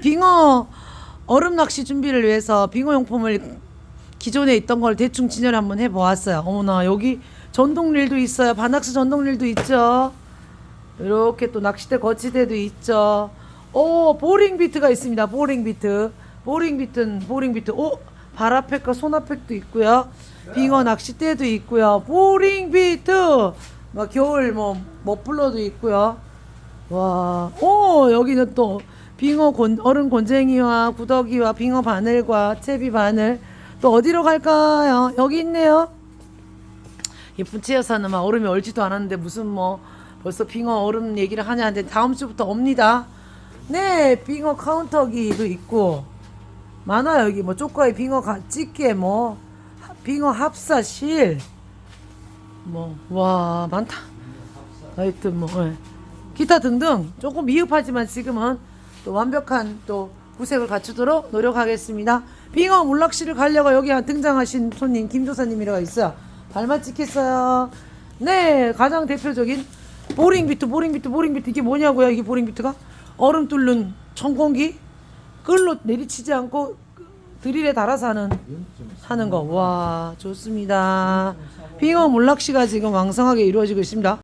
빙어 얼음 낚시 준비를 위해서 빙어 용품을 기존에 있던 걸 대충 진열을 한번 해보았어요. 어머나 여기 전동릴도 있어요. 반낙스 전동릴도 있죠. 이렇게 또 낚싯대 거치대도 있죠. 오 보링 비트가 있습니다. 보링 비트, 보링 비트는 보링 비트. 오 발아팩과 손아팩도 있고요. 빙어 낚싯대도 있고요. 보링 비트. 뭐 겨울 뭐 머플러도 있고요. 와, 오 여기는 또 빙어 곤, 얼음 곤쟁이와 구더기와 빙어 바늘과 채비 바늘 또 어디로 갈까요? 여기 있네요. 예쁜 치여사는 막 얼음이 얼지도 않았는데 무슨 뭐 벌써 빙어 얼음 얘기를 하냐는데 다음 주부터 옵니다. 네, 빙어 카운터기도 있고 많아요 여기 뭐 쪼꼬에 빙어 가, 찌개 뭐 하- 빙어 합사 실 뭐 와 많다. 하여튼 뭐 예. 기타 등등 조금 미흡하지만 지금은 또 완벽한 또 구색을 갖추도록 노력하겠습니다. 빙어 물낚시를 가려고 여기 등장하신 손님 김조사님이라고 있어요. 발맛 찍겠어요. 네, 가장 대표적인 보링 비트, 보링 비트, 보링 비트 이게 뭐냐고요? 이게 보링 비트가 얼음 뚫는 청공기 끌로 내리치지 않고 드릴에 달아서 하는 하는 거. 와, 좋습니다. 빙어 물낚시가 지금 왕성하게 이루어지고 있습니다.